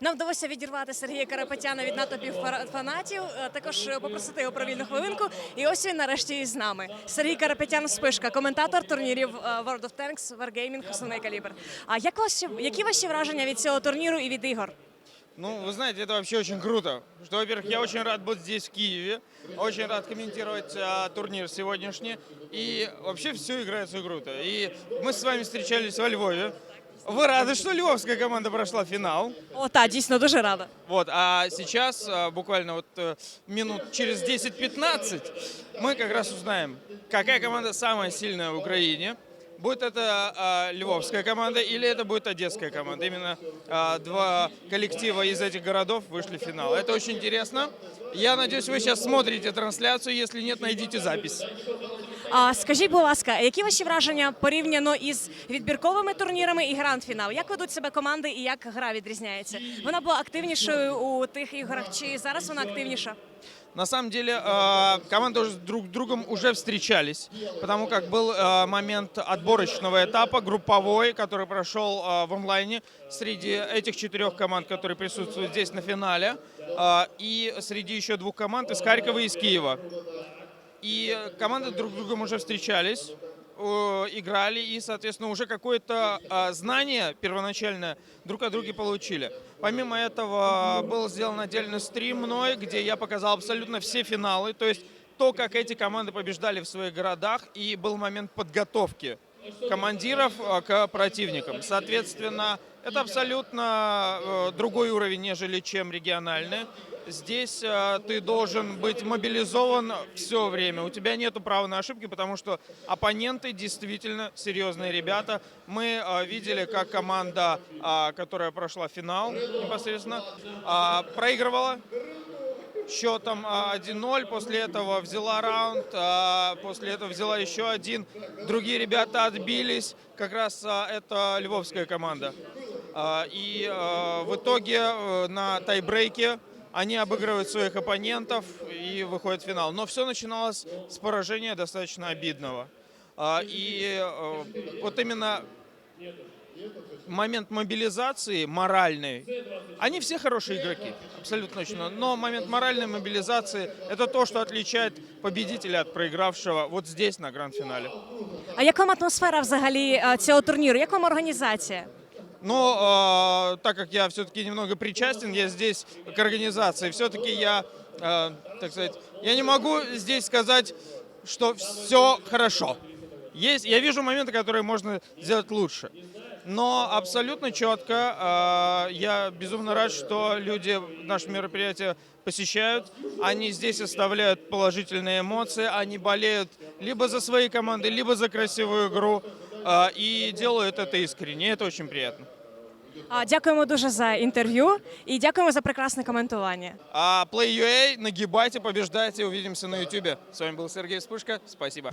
Нам вдалося відірвати Сергія Карапетяна від натовпів фара- фанатів, е, також е, попросити його про вільну хвилинку. І ось він нарешті із нами. Сергій Карапетян Спишка, коментатор турнірів е, World of Tanks, Wargaming, основний калібр. А як ваші, які ваші враження від цього турніру і від ігор? Ну, вы знаете, это вообще очень круто. Что, во-первых, я очень рад быть здесь, в Киеве. Очень рад комментировать а, турнир сегодняшний. И вообще все играется круто. И мы с вами встречались во Львове. Вы рады, что львовская команда прошла финал? О, та дійсно дуже рада. Вот, а сейчас, а, буквально вот э, минут через 10-15, мы как раз узнаем, какая команда самая сильная в Украине. Будет это а, львовская команда или это будет одесская команда. Именно а, два коллектива из этих городов вышли в финал. Это очень интересно. Я надеюсь, вы сейчас смотрите трансляцию. Если нет, найдите запись. А скажіть, будь ласка, які ваші враження порівняно із відбірковими турнірами і гранд-фінал? Як ведуть себе команди і як гра відрізняється? Вона була активнішою у тих іграх, чи зараз вона активніша? На самом деле э, команды уже друг с другом уже встречались, потому как был э, момент отборочного этапа, групповой, который прошел э, в онлайне среди этих четырех команд, которые присутствуют здесь на финале, э, и среди еще двух команд из Харькова и из Киева. И команды друг с другом уже встречались, э, играли и, соответственно, уже какое-то э, знание первоначальное друг о друге получили. Помимо этого был сделан отдельный стрим мной, где я показал абсолютно все финалы, то есть то, как эти команды побеждали в своих городах, и был момент подготовки командиров э, к противникам. Соответственно, это абсолютно э, другой уровень, нежели чем региональные. Здесь э, ты должен быть мобилизован все время. У тебя нет права на ошибки, потому что оппоненты действительно серьезные ребята. Мы видели, как команда, которая прошла финал непосредственно, проигрывала счетом а, 1-0. После этого взяла раунд, а, после этого взяла еще один. Другие ребята отбились. Как раз а, это львовская команда. А, И а, в итоге э, на тайбрейке они обыгрывают своих оппонентов и выходят в финал. Но все начиналось с поражения достаточно обидного. А, И э, вот именно момент мобилизации моральной, они все хорошие игроки, абсолютно точно. Но момент моральной мобилизации – это то, что отличает победителя от проигравшего вот здесь, на гранд-финале. А як вам атмосфера взагалі е, цього турніру? Як вам організація? Но э, так как я все-таки немного причастен, я здесь к организации, все-таки я, э, так сказать, я не могу здесь сказать, что все хорошо. Есть, я вижу моменты, которые можно сделать лучше. Но абсолютно четко э, я безумно рад, что люди наше мероприятие посещают. Они здесь оставляют положительные эмоции. Они болеют либо за свои команды, либо за красивую игру. э, и делают это искренне. И это очень приятно. А, Дякуємо дуже за інтерв'ю і дякуємо за прекрасне коментування. А Play.ua, нагибайте, побеждайте. Увидимся на YouTube. С вами был Сергей Вспышка. Спасибо.